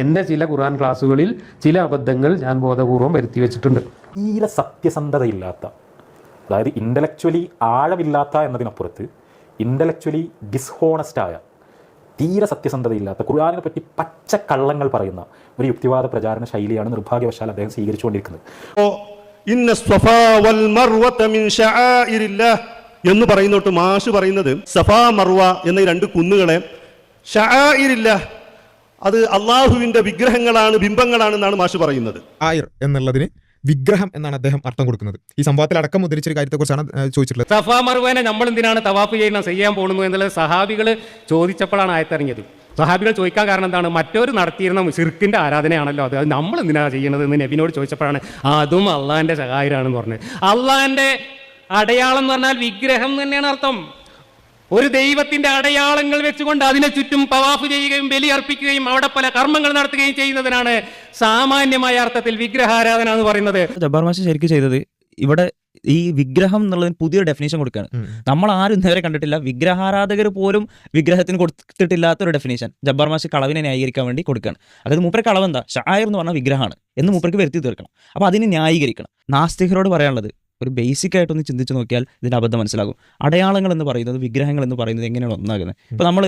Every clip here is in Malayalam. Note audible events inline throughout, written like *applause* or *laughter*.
എന്റെ ചില ഖുർആൻ ക്ലാസ്സുകളിൽ ചില അബദ്ധങ്ങൾ ഞാൻ ബോധപൂർവം വരുത്തി വെച്ചിട്ടുണ്ട്. തീരെ സത്യസന്ധതയില്ലാത്ത അതായത് ഇന്റലക്ച്വലി ആഴമില്ലാത്ത എന്നതിനപ്പുറത്ത് ഇന്റലക്ച്വലി ഡിസ്ഹോണസ്റ്റായ തീരെ സത്യസന്ധതയില്ലാത്ത ഖുർആാനിനെ പറ്റി പച്ചക്കള്ളങ്ങൾ പറയുന്ന ഒരു യുക്തിവാദ പ്രചാരണ ശൈലിയാണ് നിർഭാഗ്യവശാൽ അദ്ദേഹം സ്വീകരിച്ചുകൊണ്ടിരിക്കുന്നത്. ഇന്ന സ്വഫാ വൽ മർവത മിൻ ശആഇരില്ലാഹ് എന്ന് പറയുന്നോട്ട് മാഷ് പറയുന്നത് സഫാ മർവ എന്ന ഈ രണ്ട് കുന്നുകളെ ഷആഇരില്ലാഹ് അത് അള്ളാഹുവിന്റെ വിഗ്രഹങ്ങളാണ് ബിംബങ്ങളാണ് എന്നാണ് മാഷ് പറയുന്നത്. ആയിർ എന്നുള്ളതിന് വിഗ്രഹം എന്നാണ് അദ്ദേഹം അർത്ഥം കൊടുക്കുന്നത്. ഈ സംഭവത്തിൽ അടക്കം മുദ്രിച്ചൊരു കാര്യത്തെക്കുറിച്ചാണ് കുറിച്ചാണ് ചോദിച്ചിട്ടുള്ളത്. സഫാ മറുവേനെ നമ്മൾ എന്തിനാണ് തവാഫ് ചെയ്യുന്ന ചെയ്യാൻ പോകുന്നത് എന്നുള്ളത് സഹാബികൾ ചോദിച്ചപ്പോഴാണ് ആയത്തിറങ്ങിയത്. സഹാബികൾ ചോദിക്കാൻ കാരണം എന്താണ്? മറ്റൊരു നടത്തിയിരുന്ന സിർക്കിന്റെ ആരാധനയാണല്ലോ അത്. അത് നമ്മൾ എന്തിനാണ് ചെയ്യുന്നത് എന്ന് നബിനോട് ചോദിച്ചപ്പോഴാണ് "ആ, അതും അള്ളാഹിന്റെ സഹായരാണെന്ന് പറഞ്ഞത്. അള്ളാഹിന്റെ അടയാളം എന്ന് പറഞ്ഞാൽ വിഗ്രഹം തന്നെയാണ് അർത്ഥം. ഒരു ദൈവത്തിന്റെ അടയാളങ്ങൾ വെച്ചുകൊണ്ട് അതിനെ ചുറ്റും പവാഫ് ചെയ്യുകയും ബലി അർപ്പിക്കുകയും അവിടെ പല കർമ്മങ്ങൾ നടത്തുകയും ചെയ്യുന്നതിനാണ് സാമാന്യമായ അർത്ഥത്തിൽ വിഗ്രഹാരാധന എന്ന് പറയുന്നത്. ജബ്ബാർ മാഷ് ശരിക്കും ചെയ്തത് ഇവിടെ ഈ വിഗ്രഹം എന്നുള്ളതിന് പുതിയൊരു ഡെഫിനേഷൻ കൊടുക്കുകയാണ്. നമ്മൾ ആരും ഇന്നേവരെ കണ്ടിട്ടില്ല. വിഗ്രഹാരാധകർ പോലും വിഗ്രഹത്തിന് കൊടുത്തിട്ടില്ലാത്ത ഒരു ഡെഫിനേഷൻ ജബ്ബാർ മാഷ് കളവിനെ ന്യായീകരിക്കാൻ വേണ്ടി കൊടുക്കുകയാണ്. അതായത് മൂപ്പര് കളവ് എന്താ? ഷായർ എന്ന് പറഞ്ഞാൽ വിഗ്രഹമാണ്. എന്ന് മൂപ്പർക്ക് വരുത്തി തീർക്കണം. അപ്പോൾ അതിനെ ന്യായീകരിക്കണം. നാസ്തികരോട് പറയാനുള്ളത് ഒരു ബേസിക് ആയിട്ടൊന്ന് ചിന്തിച്ച് നോക്കിയാൽ ഇതിന്റെ അബദ്ധം മനസ്സിലാകും. അടയാളങ്ങൾ എന്ന് പറയുന്നത് വിഗ്രഹങ്ങൾ എന്ന് പറയുന്നത് എങ്ങനെയാണ് ഒന്നാകുന്നത്? ഇപ്പോൾ നമ്മൾ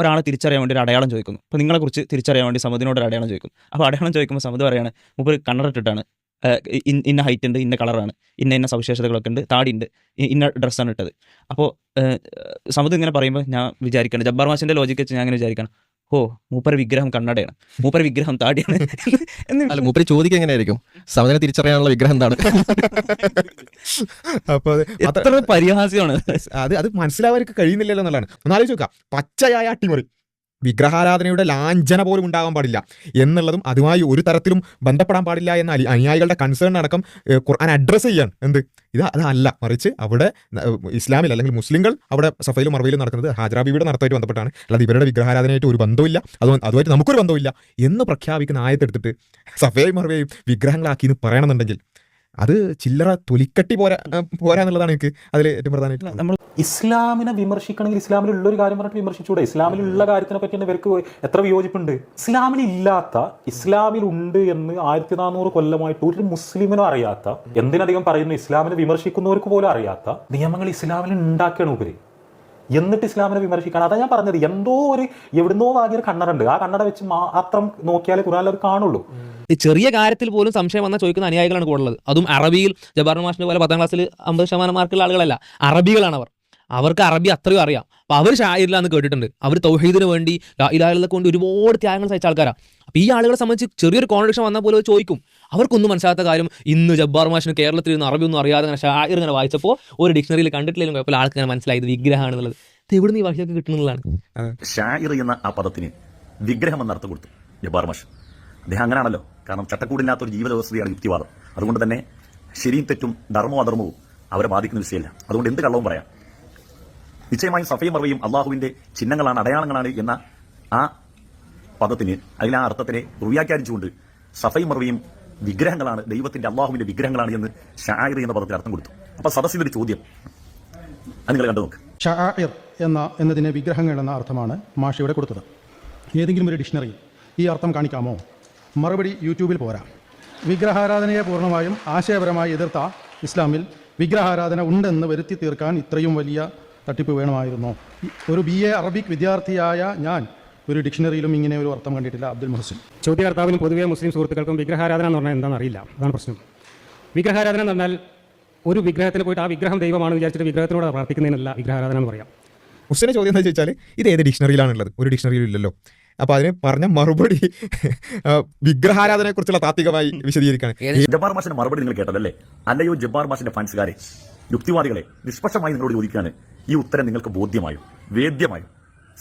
ഒരാളെ തിരിച്ചറിയാൻ വേണ്ടി ഒരു അടയാളം ചോദിക്കുന്നു. അപ്പോൾ നിങ്ങളെക്കുറിച്ച് തിരിച്ചറിയാൻ വേണ്ടി സമതിനോട് ഒരു അടയാളം ചോദിക്കും അപ്പോൾ അടയാളം ചോദിക്കുമ്പോൾ സമുദ്രം പറയാണ് മുമ്പ് കണ്ണറിട്ടിട്ടാണ് ഇന്ന ഹൈറ്റ് ഉണ്ട് ഇന്ന കളറാണ് ഇന്ന ഇന്ന സവിശേഷതകളൊക്കെ ഉണ്ട് താടി ഉണ്ട് ഇന്ന ഡ്രസ്സാണ് ഇട്ടത്. അപ്പോൾ സമുദ്രം ഇങ്ങനെ പറയുമ്പോൾ ഞാൻ വിചാരിക്കണം ജബ്ബാർ മാഷിന്റെ ലോജിക്ക് വെച്ച് ഞാൻ അങ്ങനെ വിചാരിക്കണം. ഓ മൂപ്പര വിഗ്രഹം കണ്ണടയാണ്. മൂപ്പര വിഗ്രഹം താടിയാണ്. അല്ല മൂപ്പര് ചോദിക്കുക എങ്ങനെയായിരിക്കും? സമനില തിരിച്ചറിയാനുള്ള വിഗ്രഹം എന്താണ്? അപ്പൊ അത്ര- എത്ര പരിഹാസ്യമാണ്. അത് അത് മനസ്സിലാവാൻ കഴിയുന്നില്ലല്ലോ എന്നുള്ളതാണ്. ഒന്നാലോചിച്ച് നോക്കാം. പച്ചയായ അട്ടിമറി. വിഗ്രഹാരാധനയുടെ ലാഞ്ചന പോലും ഉണ്ടാകാൻ പാടില്ല. എന്നുള്ളതും അതുമായി ഒരു തരത്തിലും ബന്ധപ്പെടാൻ പാടില്ല എന്ന അനുയായികളുടെ കൺസേൺ അടക്കം ഖുർആൻ അഡ്രസ്സ് ചെയ്യാണ്. എന്ത്? ഇത് അതല്ല മറിച്ച് അവിടെ ഇസ്ലാമിൽ അല്ലെങ്കിൽ മുസ്ലിങ്ങൾ അവിടെ സഫയിലും മറവയിലും നടക്കുന്നത് ഹാജറാബിയുടെ നടത്തായിട്ട് ബന്ധപ്പെട്ടാണ്. അല്ലാതെ ഇവരുടെ വിഗ്രഹാരാധനയായിട്ട് ഒരു ബന്ധമില്ല അത് അതുമായിട്ട് നമുക്കൊരു ബന്ധമില്ല എന്ന് പ്രഖ്യാപിക്കുന്ന ആയത്തെടുത്തിട്ട് സഫയും മറവയും വിഗ്രഹങ്ങളാക്കി എന്ന് പറയണമെന്നുണ്ടെങ്കിൽ അത് ചില്ലറ തൊലിക്കട്ടി പോരാ പോരാന്നുള്ളതാണ് എനിക്ക് അതിൽ ഏറ്റവും പ്രധാനമായിട്ട് നമ്മൾ ഇസ്ലാമിനെ വിമർശിക്കണമെങ്കിൽ ഇസ്ലാമിലുള്ള ഒരു കാര്യം പറഞ്ഞിട്ട് വിമർശിച്ചുകൂടെ ഇസ്ലാമിലുള്ള കാര്യത്തിനെ പറ്റി ഇവർക്ക് എത്ര വിയോജിപ്പുണ്ട്? ഇസ്ലാമിലില്ലാത്ത ഇസ്ലാമിലുണ്ട് എന്ന് ആയിരത്തി നാനൂറ് കൊല്ലമായിട്ട് ഒരു മുസ്ലിമിനും അറിയാത്ത എന്തിനധികം പറയുന്നു ഇസ്ലാമിനെ വിമർശിക്കുന്നവർക്ക് പോലും അറിയാത്ത നിയമങ്ങൾ ഇസ്ലാമിൽ ഉണ്ടാക്കിയാണ് ഉപരി. എന്നിട്ട് ഇസ്ലാമിനെ വിമർശിക്കാൻ അതാ ഞാൻ പറഞ്ഞത്. എന്തോ ഒരു എവിടുന്നോ വാങ്ങിയൊരു കണ്ണറുണ്ട്. ആ കണ്ണട വെച്ച് മാത്രം നോക്കിയാലേ ഖുറാനിൽ അവർ കാണുള്ളൂ. ഈ ചെറിയ കാര്യത്തിൽ പോലും സംശയം വന്നാൽ ചോദിക്കുന്ന അനുയായികളാണ് കൂടുതലുള്ളത് അതും അറബിയിൽ ജബാർ മാഷിന്റെ പോലെ പത്താം ക്ലാസ്സിൽ അമ്പത് ശതമാനം മാർക്കുള്ള ആളുകളല്ല. അറബികളാണ് അവർ. അവർക്ക് അറബി അത്രയും അറിയാം. അപ്പൊ അവർ ഷായിരില്ലാന്ന് കേട്ടിട്ടുണ്ട്. അവർ തൗഹീദിന് വേണ്ടി ഇലാലൊക്കെ കൊണ്ട് ഒരുപാട് ത്യാഗങ്ങൾ സഹിച്ച ആൾക്കാരാണ് അപ്പൊ ഈ ആളുകളെ സംബന്ധിച്ച് ചെറിയൊരു കോൺട്രഡിക്ഷൻ വന്നാൽ പോലും ചോദിക്കും. അവർക്കൊന്നും മനസ്സിലാത്ത കാര്യം ഇന്ന് ജബ്ബാർ മാഷിന് കേരളത്തിൽ നിന്ന് അറബി ഒന്നും അറിയാതെ അങ്ങനെ ഷായർ ഇങ്ങനെ വായിച്ചപ്പോൾ ഒരു ഡിക്ഷണറിയിൽ കണ്ടിട്ടില്ലെങ്കിലും കുഴപ്പമില്ല. ആൾക്ക് ഇങ്ങനെ മനസ്സിലായത് വിഗ്രഹമാണ് എന്നുള്ളത് ഇത് എവിടെ നിന്ന് ഈ ഭാഷയൊക്കെ കിട്ടുന്നതാണ് ഷായിർ എന്ന ആ പദത്തിന് വിഗ്രഹം എന്ന അർത്ഥം കൊടുത്തു ജബ്ബാർ മാഷ്. അദ്ദേഹം അങ്ങനെയാണല്ലോ കാരണം ചട്ടക്കൂടില്ലാത്ത ഒരു ജീവിത വ്യവസ്ഥയാണ് യുക്തിവാദം. അതുകൊണ്ട് തന്നെ ശരിയും തെറ്റും ധർമ്മവും അധർമ്മവും അവരെ ബാധിക്കുന്ന വിഷയമല്ല അതുകൊണ്ട് എന്ത് കള്ളവും പറയാം. നിശ്ചയമായും സഫയും മറവയും അള്ളാഹുവിന്റെ ചിഹ്നങ്ങളാണ് അടയാളങ്ങളാണ് എന്ന ആ പദത്തിന് അതിൽ ആ അർത്ഥത്തിനെ റുവ്യാഖ്യാനിച്ചുകൊണ്ട് സഫയും മറവയും വിഗ്രഹങ്ങളാണ് ദൈവത്തിന്റെ അള്ളാഹുവിന്റെ വിഗ്രഹങ്ങളാണ് എന്ന് ഷായിർ എന്ന പദത്തിൽ അർത്ഥം കൊടുത്തു. അപ്പൊ സദസ്സിന്റെ ഒരു ചോദ്യം. അത് നിങ്ങൾ കണ്ടു നോക്ക്. ഷായർ എന്ന എന്നതിന് വിഗ്രഹങ്ങൾ എന്ന അർത്ഥമാണ് മാഷയുടെ കൊടുത്തത്. ഏതെങ്കിലും ഒരു ഡിക്ഷണറി ഈ അർത്ഥം കാണിക്കാമോ? മറുപടി യൂട്യൂബിൽ പോരാ. വിഗ്രഹാരാധനയെ പൂർണമായും ആശയപരമായി എതിർത്ത ഇസ്ലാമിൽ വിഗ്രഹാരാധന ഉണ്ടെന്ന് വരുത്തി തീർക്കാൻ ഇത്രയും വലിയ തട്ടിപ്പ് വേണമായിരുന്നോ? ഒരു ബി എ അറബിക് വിദ്യാർത്ഥിയായ ഞാൻ ഒരു ഡിക്ഷണറിയിലും ഇങ്ങനെ ഒരു അർത്ഥം കണ്ടിട്ടില്ല അബ്ദുൽ മുഹസിൻ. ചോദ്യകർത്താവിനും പൊതുവെ മുസ്ലിം സുഹൃത്തുക്കൾക്കും വിഗ്രഹാരാധന എന്ന് പറഞ്ഞാൽ എന്താണെന്ന് അറിയില്ല. അതാണ് പ്രശ്നം. വിഗ്രഹാരാധന എന്ന് പറഞ്ഞാൽ ഒരു വിഗ്രഹത്തിന് പോയിട്ട് ആ വിഗ്രഹം ദൈവമാണ് വിചാരിച്ചിട്ട് വിഗ്രഹത്തിനോട് പ്രാർത്ഥിക്കുന്നതിനല്ല വിഗ്രഹാരാധന എന്ന് പറയാം. മുസ്ലിനെ ചോദ്യം എന്താ ചോദിച്ചാൽ ഇത് ഏത് ഡിക്ഷണറിയിലാണുള്ളത്? ഒരു ഡിക്ഷണറിയിലും ഇല്ലല്ലോ. അപ്പോൾ അതിന് പറഞ്ഞ മറുപടി വിഗ്രഹാരാധനയെ കുറിച്ചുള്ള താത്വികമായി വിശദീകരിക്കുകയാണ് ജബ്ബാർ മറുപടി നിങ്ങൾ കേട്ടതല്ലേ? അല്ലയോ ജബ്ബാർ മാസിന്റെ ഫാൻസുകാരെ? യുക്തിവാദികളെ നിഷ്പക്ഷമായി നിങ്ങളോട് ചോദിക്കുകയാണ് ഈ ഉത്തരം നിങ്ങൾക്ക് ബോധ്യമായും? വേദ്യമായോ?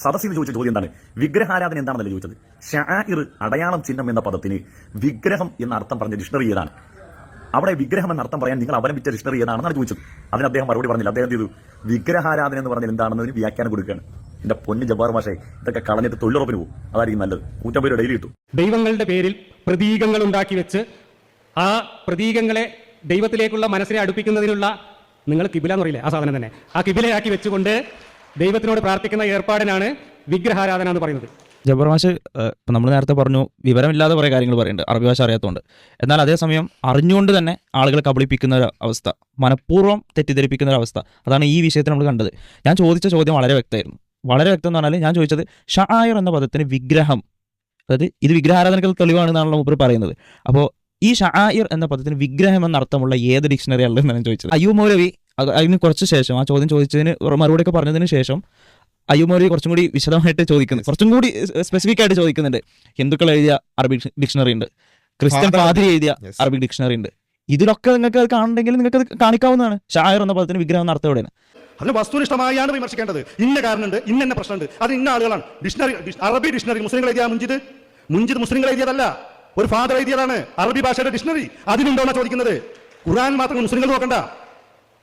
സദസ്സിന് ചോദിച്ച ചോദ്യം എന്താണ്? വിഗ്രഹാരാധന എന്താണെന്നല്ല ചോദിച്ചത്? ഷാഇർ അടയാളം ചിഹ്നം എന്ന പദത്തിന് വിഗ്രഹം എന്ന അർത്ഥം പറഞ്ഞ ഡിക്ഷണറി ഏതാണ്? അവിടെ വിഗ്രഹം എന്ന അർത്ഥം പറയാൻ നിങ്ങൾ അവലംബിച്ച ഡിക്ഷണറി ഏതാണെന്നാണ് ചോദിച്ചത്. അതിന് അദ്ദേഹം മറുപടി പറഞ്ഞില്ല. അദ്ദേഹം ചെയ്തു? വിഗ്രഹാരാധന എന്ന് പറഞ്ഞാൽ എന്താണെന്നതിന് വ്യാഖ്യാനം കൊടുക്കുകയാണ്. എന്റെ പൊന്ന് ജബ്ബാർ മാഷെ ഇതൊക്കെ കളഞ്ഞിട്ട് തൊഴിലുറപ്പിന് പോകും. അതായിരിക്കും നല്ലത്. കൂറ്റമ്പേര് ഡെയിലി കിട്ടും. ദൈവങ്ങളുടെ പേരിൽ പ്രതീകങ്ങൾ ഉണ്ടാക്കി വെച്ച് ആ പ്രതീകങ്ങളെ ദൈവത്തിലേക്കുള്ള മനസ്സിനെ അടുപ്പിക്കുന്നതിനുള്ള നിങ്ങൾ കിബില എന്ന് പറയില്ലേ ആ സാധനം തന്നെ? ആ കിബിലയാക്കി വെച്ചുകൊണ്ട് ദൈവത്തിനോട് പ്രാർത്ഥിക്കുന്ന ഏർപ്പാടിനാണ് വിഗ്രഹാരാധന എന്ന് പറയുന്നത്. ജബർമാഷ് മാഷ് ഇപ്പം നമ്മൾ നേരത്തെ പറഞ്ഞു വിവരമില്ലാതെ കുറേ കാര്യങ്ങൾ പറയുന്നുണ്ട് അറബി ഭാഷ അറിയാത്തതുകൊണ്ട് എന്നാൽ അതേസമയം അറിഞ്ഞുകൊണ്ട് തന്നെ ആളുകളെ കബളിപ്പിക്കുന്ന ഒരു അവസ്ഥ മനഃപൂർവം തെറ്റിദ്ധരിപ്പിക്കുന്ന ഒരു അവസ്ഥ അതാണ് ഈ വിഷയത്തിൽ നമ്മൾ കണ്ടത്. ഞാൻ ചോദിച്ച ചോദ്യം വളരെ വ്യക്തമായിരുന്നു. വളരെ വ്യക്തം എന്ന് പറഞ്ഞാൽ ഞാൻ ചോദിച്ചത് ഷായർ എന്ന പദത്തിന് വിഗ്രഹം അതായത് ഇത് വിഗ്രഹാരാധനകൾ തെളിവാണെന്നാണല്ലോ മൂപ്പർ പറയുന്നത്. അപ്പോൾ ഈ ഷായർ എന്ന പദത്തിന് വിഗ്രഹം എന്ന അർത്ഥമുള്ള ഏത് ഡിക്ഷണറി അല്ലെന്നാണ് ഞാൻ ചോദിച്ചത്. അയ്യോ മൗലവി അതിന് കുറച്ച് ശേഷം ആ ചോദ്യം ചോദിച്ചതിന് മറുപടി ഒക്കെ പറഞ്ഞതിന് ശേഷം അയ്യൂബ് മൗലവി കുറച്ചും കൂടി വിശദമായിട്ട് ചോദിക്കുന്നു. കുറച്ചും കൂടി സ്പെസിഫിക് ആയിട്ട് ചോദിക്കുന്നുണ്ട്. ഹിന്ദുക്കൾ എഴുതിയ അറബിക് ഡിക്ഷണറി ഉണ്ട്. ക്രിസ്ത്യൻ പാതിരി എഴുതിയ. അറബിക് ഡിക്ഷണറി ഉണ്ട്. ഇതിലൊക്കെ നിങ്ങൾക്ക് അത് കാണണമെങ്കിൽ നിങ്ങൾക്ക് അത് കാണിക്കാവുന്നതാണ്. ഷായർ എന്ന പദത്തിന് വിഗ്രഹം നടത്തവിടെയാണ് അതിന് വസ്തുനിഷ്ഠമായാണ് വിമർശിക്കേണ്ടത്. ഇന്ന കാരണമുണ്ട് ഇന്ന എന്ന പ്രശ്നമുണ്ട്. അത് ഇന്ന ആളുകളാണ്. ഡിക്ഷണറി അറബി ഡിക്ഷണറി മുസ്ലിങ്ങൾ എഴുതിയ മുഞ്ചിത്? മുഞ്ചിത് മുസ്ലിങ്ങൾ എഴുതിയതല്ല. ഒരു ഫാദർ എഴുതിയതാണ് അറബി ഭാഷയുടെ ഡിക്ഷണറി. അതിനുണ്ടോ എന്നാ ചോദിക്കുന്നത്? ഖുർആൻ മാത്രം മുസ്ലിങ്ങൾ നോക്കണ്ട.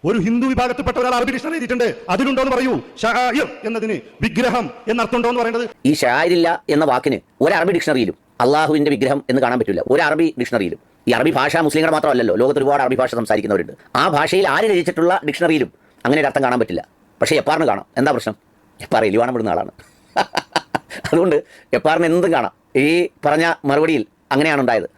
ഒരു ഹിന്ദു വിഭാഗത്തിൽപ്പെട്ട ഒരാൾ അറബി ഡിക്ഷണറി എഴുതിയിട്ടുണ്ട് അതിലുണ്ടോ എന്ന് പറയൂ. ഷായിർ എന്നതിന് വിഗ്രഹം എന്നർത്ഥമുണ്ടോ എന്ന് പറയുന്നത് ഈ ഷാരില്ല എന്ന വാക്കിന് ഒരു അറബി ഡിക്ഷണറിയിലും അള്ളാഹുവിന്റെ വിഗ്രഹം എന്ന് കാണാൻ പറ്റില്ല. ഒരു അറബി ഡിക്ഷണറിയിലും. ഈ അറബി ഭാഷ മുസ്ലിങ്ങൾ മാത്രമല്ലല്ലോ ലോകത്ത് ഒരുപാട് അറബി ഭാഷ സംസാരിക്കുന്നവരുണ്ട്. ആ ഭാഷയിൽ ആര് രചിച്ചിട്ടുള്ള ഡിക്ഷണറിയിലും അങ്ങനെ ഒരു അർത്ഥം കാണാൻ പറ്റില്ല. പക്ഷേ എപ്പാറിന് കാണാം. എന്താ പ്രശ്നം? എപ്പാർ എലിവാണ് വിടുന്ന ആളാണ്. *laughs* അതുകൊണ്ട് എപ്പാറിന് എന്തും കാണാം. ഈ പറഞ്ഞ മറുപടിയിൽ അങ്ങനെയാണ് ഉണ്ടായത്.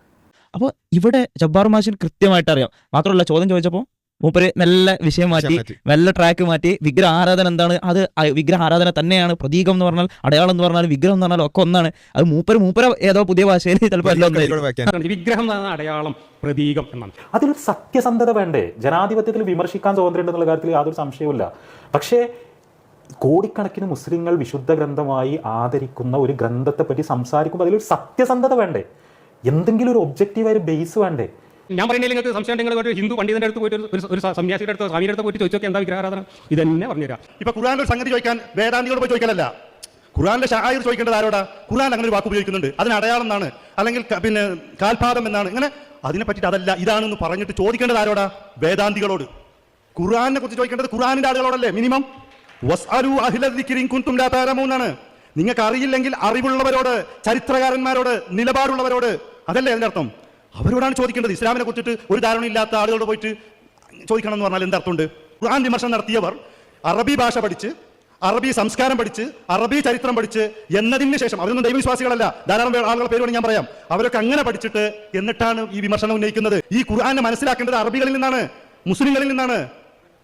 അപ്പോൾ ഇവിടെ ജബ്ബാർ മാഷിന് കൃത്യമായിട്ട് അറിയാം മാത്രമല്ല ചോദ്യം ചോദിച്ചപ്പോൾ മൂപ്പര് മെല്ലെ വിഷയം മാറ്റി നല്ല മെല്ലെ ട്രാക്ക് മാറ്റി. വിഗ്രഹ ആരാധന എന്താണ്? അത് വിഗ്രഹ ആരാധന തന്നെയാണ്. പ്രതീകം എന്ന് പറഞ്ഞാൽ അടയാളം എന്ന് പറഞ്ഞാൽ വിഗ്രഹം എന്ന് പറഞ്ഞാൽ ഒക്കെ ഒന്നാണ്. അത് മൂപ്പര് മൂപ്പര ഏതോ പുതിയ ഭാഷയിൽ ചിലപ്പോൾ എല്ലാം വിഗ്രഹം എന്ന അടയാളം പ്രതീകം എന്നാണ്. അതിലൊരു സത്യസന്ധത വേണ്ടേ? ജനാധിപത്യത്തിൽ വിമർശിക്കാൻ സ്വാതന്ത്ര്യം എന്നുള്ള കാര്യത്തിൽ യാതൊരു സംശയവുമില്ല. പക്ഷേ കോടിക്കണക്കിന് മുസ്ലിങ്ങൾ വിശുദ്ധ ഗ്രന്ഥമായി ആദരിക്കുന്ന ഒരു ഗ്രന്ഥത്തെ പറ്റി സംസാരിക്കുമ്പോൾ അതിലൊരു സത്യസന്ധത വേണ്ടേ? എന്തെങ്കിലും ഒരു ഒബ്ജക്റ്റീവായ ഒരു ബേസ് വേണ്ടേ? ഞാൻ പറയുന്നില്ല നിങ്ങൾക്ക് സംശയം ഉണ്ടെങ്കിൽ ഒരു ഹിന്ദു പണ്ഡിതന്റെ അടുത്ത് പോയിട്ട് ഒരു- ഒരു സന്യാസിയുടെ അടുത്ത് സ്വാമിയുടെ അടുത്ത് പോയിട്ട് ചോദിച്ചോക്കെ എന്താ വിഗ്രഹാരാധന? ഇതന്നെ പറഞ്ഞുതരാം. ഇപ്പൊ ഖുറാൻ ഒരു സംഗതി ചോദിക്കാൻ വേദാന്തികളോട് പോയി ചോദിക്കലല്ല. ഖുറാന്റെ ഷായർ ചോദിക്കേണ്ടത് ആരോടാ? ഖുറാൻ അങ്ങനെ ഒരു വാക്ക് ഉപയോഗിക്കുന്നുണ്ട്. അതിന് അടയാളം എന്നാണ് അല്ലെങ്കിൽ പിന്നെ കാൽപാദം എന്നാണ് ഇങ്ങനെ അതിനെ പറ്റിയിട്ട് അതല്ല ഇതാണെന്ന് പറഞ്ഞിട്ട് ചോദിക്കേണ്ടത് ആരോടാ? വേദാന്തികളോട്. ഖുറാനെ കുറിച്ച് ചോദിക്കേണ്ടത് ഖുറാനിന്റെ ആളുകളോടല്ലേ മിനിമം. നിങ്ങൾക്ക് അറിയില്ലെങ്കിൽ അറിവുള്ളവരോട് ചരിത്രകാരന്മാരോട് നിലപാടുള്ളവരോട് അതല്ലേ അതിന്റെ അർത്ഥം? അവരോടാണ് ചോദിക്കേണ്ടത്. ഇസ്ലാമിനെ കുറിച്ചിട്ട് ഒരു ധാരണ ഇല്ലാത്ത ആളുകളോട് പോയിട്ട് ചോദിക്കണം എന്ന് പറഞ്ഞാൽ എന്തർത്ഥമുണ്ട് ഖുർആൻ വിമർശനം നടത്തിയവർ അറബി ഭാഷ പഠിച്ച് അറബി സംസ്കാരം പഠിച്ച് അറബി ചരിത്രം പഠിച്ച് എന്നതിന് ശേഷം അവരൊന്നും ദൈവവിശ്വാസികളല്ല. ധാരാളം ആളുകളുടെ പേര് വേണമെങ്കിൽ ഞാൻ പറയാം. അവരൊക്കെ അങ്ങനെ പഠിച്ചിട്ട് എന്നിട്ടാണ് ഈ വിമർശനം ഉന്നയിക്കുന്നത്. ഈ ഖുർആനെ മനസ്സിലാക്കേണ്ടത് അറബികളിൽ നിന്നാണ് മുസ്ലിങ്ങളിൽ നിന്നാണ്.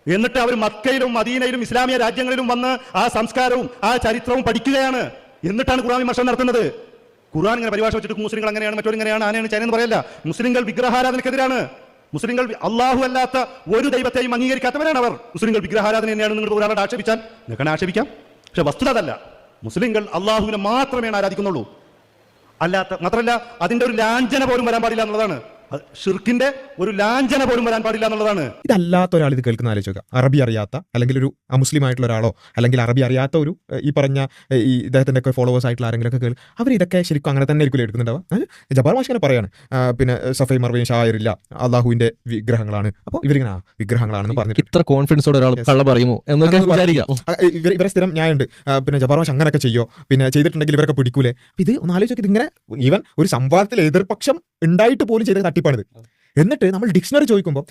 എന്നിട്ട് അവർ മക്കയിലും മദീനയിലും ഇസ്ലാമിക രാജ്യങ്ങളിലും വന്ന് ആ സംസ്കാരവും ആ ചരിത്രവും പഠിക്കുകയാണ്. എന്നിട്ടാണ് ഖുർആൻ വിമർശനം നടത്തുന്നത്. ഖുർആൻ ഇങ്ങനെ പരിഭാഷ വെച്ചിട്ട് മുസ്ലിങ്ങൾ അങ്ങനെയാണ് മറ്റൊരു ഇങ്ങനെയാണ് ആനയാണ് ചൈനയെന്ന് പറയല്ല. മുസ്ലിങ്ങൾ വിഗ്രഹാരാധനക്കെതിരാണ്. മുസ്ലിങ്ങൾ അള്ളാഹു അല്ലാത്ത ഒരു ദൈവത്തെയും അംഗീകരിക്കാത്തവരാണ് അവർ. മുസ്ലിങ്ങൾ വിഗ്രഹാരാധന തന്നെയാണ് നിങ്ങൾ ഒരാളോട് ആക്ഷേപിച്ചാൽ. നിങ്ങൾക്ക് ആക്ഷേപിക്കാം. പക്ഷെ വസ്തുത അതല്ല. മുസ്ലിങ്ങൾ അള്ളാഹുവിനെ മാത്രമേ ആരാധിക്കുന്നുള്ളൂ. അല്ലാത്ത മാത്രമല്ല അതിന്റെ ഒരു ലാഞ്ചന പോലും വരാൻ പാടില്ല എന്നുള്ളതാണ്. ഷിർക്കിന്റെ ഒരു ലാഞ്ചന പോലും വരാൻ പാടില്ല എന്നുള്ളതാണ്. ഇതല്ലാത്ത ഒരാൾ ഇത് കേൾക്കുന്ന ആലോചിക്കുക അറബി അറിയാത്ത അല്ലെങ്കിൽ ഒരു അമുസ്ലിം ആയിട്ടുള്ള ഒരാളോ അല്ലെങ്കിൽ അറബി അറിയാത്ത ഒരു ഈ പറഞ്ഞ ഈ ഇദ്ദേഹത്തിന്റെ ഒക്കെ ഫോളോവേഴ്സ് ആയിട്ടുള്ള ആരെങ്കിലും ഒക്കെ കേൾ അവർ ഇതൊക്കെ ശരിക്കും അങ്ങനെ തന്നെ ആയിരിക്കും എടുക്കുന്നുണ്ടാവുക. ജബാർ മാഷ് ഇങ്ങനെ പറയാണ്. പിന്നെ സഫൈ മർവയും ഷായറില്ല അള്ളാഹുവിന്റെ വിഗ്രഹങ്ങളാണ്. അപ്പോൾ ഇവരിങ്ങനെ ആ, വിഗ്രഹങ്ങളാണെന്ന് പറഞ്ഞിട്ട്. ഇത്ര കോൺഫിഡൻസോടെ ഒരാൾ കള്ള പറയുമോ എന്നൊക്കെ ഇവരെ സ്ഥിരം ആ, പിന്നെ ജബാർ മാഷ് അങ്ങനെയൊക്കെ ചെയ്യോ? പിന്നെ ചെയ്തിട്ടുണ്ടെങ്കിൽ ഇവരൊക്കെ പിടിക്കൂലേ? അപ്പോൾ ഇത് ഒന്ന് ആലോചിച്ച് ഇതിങ്ങനെ ഈവൻ ഒരു സംവാദത്തിൽ എതിർപക്ഷം ഉണ്ടായിട്ട് പോലും ചെയ്ത തട്ടിപ്പാണിത്. എന്നിട്ട് നമ്മൾ ഡിക്ഷണറി ചോദിക്കുമ്പോൾ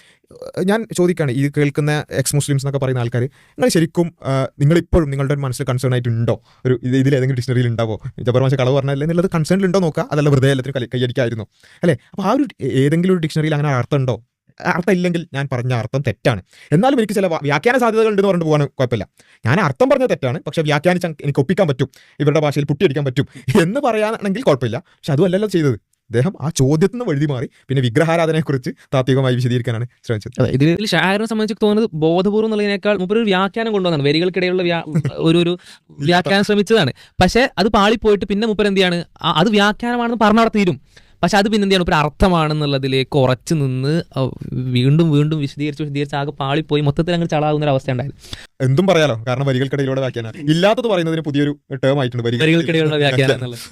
ഞാൻ ചോദിക്കുകയാണ് ഈ കേൾക്കുന്ന എക്സ് മുസ്ലിംസ് എന്നൊക്കെ പറയുന്ന ആൾക്കാർ നിങ്ങൾ ശരിക്കും നിങ്ങളിപ്പോഴും നിങ്ങളുടെ ഒരു മനസ്സിൽ കൺസേൺ ആയിട്ട് ഉണ്ടോ ഒരു ഇത് ഇതിൽ ഏതെങ്കിലും ഡിക്ഷണറിയിൽ ഉണ്ടാവോ? ജബർമാശ കളവ് പറഞ്ഞല്ലേ എന്നുള്ളത് കൺസേൺ ഉണ്ടോ നോക്കുക. അതല്ല വെറുതെ എല്ലാത്തിനും കൈയടിക്കായിരുന്നു. അല്ലേ? അപ്പോൾ ആ ഒരു ഏതെങ്കിലും ഒരു ഡിക്ഷണറിയിൽ അങ്ങനെ അർത്ഥം ഉണ്ടോ? അർത്ഥം ഇല്ലെങ്കിൽ ഞാൻ പറഞ്ഞ അർത്ഥം തെറ്റാണ്. എന്നാലും എനിക്ക് ചില വ്യാഖ്യാന സാധ്യതകൾ ഉണ്ടെന്ന് പറഞ്ഞു പോകാൻ കുഴപ്പമില്ല. ഞാൻ അർത്ഥം പറഞ്ഞ തെറ്റാണ്. പക്ഷേ വ്യാഖ്യാനിച്ച് എനിക്ക് ഒപ്പിക്കാൻ പറ്റും. ഇവരുടെ ഭാഷയിൽ പുട്ടിയടിക്കാൻ പറ്റും. എന്ന് പറയാനാണെങ്കിൽ കുഴപ്പമില്ല. പക്ഷെ അതുമല്ലല്ലോ ചെയ്തത്. അദ്ദേഹം ആ ചോദ്യത്തിൽ നിന്ന് വഴുതി മാറി. പിന്നെ വിഗ്രഹാരാധനയെക്കുറിച്ച് താത്വികമായി വിശദീകരിക്കാനാണ് ശ്രമിച്ചത്. ഇതിൽ ഷാഹരനെ സംബന്ധിച്ച് തോന്നുന്നത് ബോധപൂർവം എന്നുള്ളതിനേക്കാൾ മുമ്പ് ഒരു വ്യാഖ്യാനം കൊണ്ടുവന്നാണ് വരികൾക്കിടയിലുള്ള *laughs* ഒരു ഒരു വ്യാഖ്യാനം ശ്രമിച്ചതാണ്. പക്ഷേ അത് പാളിപ്പോയിട്ട് പിന്നെ മുപ്പർ എന്ത് ചെയ്യാണ്? അത് വ്യാഖ്യാനമാണെന്ന് പറഞ്ഞവിടെ തീരും. പക്ഷെ അത് പിന്നെ എന്താണ് ഒരു അർത്ഥമാണെന്നുള്ളതിലേക്ക് ഉറച്ചു നിന്ന് വീണ്ടും വീണ്ടും വിശദീകരിച്ച് വിശദീകരിച്ച് ആകെ പാളിപ്പോയി. മൊത്തത്തിൽ അങ്ങനെ ചളാകുന്ന ഒരു അവസ്ഥ ഉണ്ടായത് എന്തും പറയാലോ? കാരണം വരികൾക്കിടയിലൂടെ വ്യാഖ്യാനം. ഇല്ലാത്തത് പറയുന്നതിന് പുതിയൊരു ടേം ആയിട്ടുണ്ട്. വരികൾക്കിടയിലുള്ള വ്യാഖ്യാനം. എന്നുള്ളത്.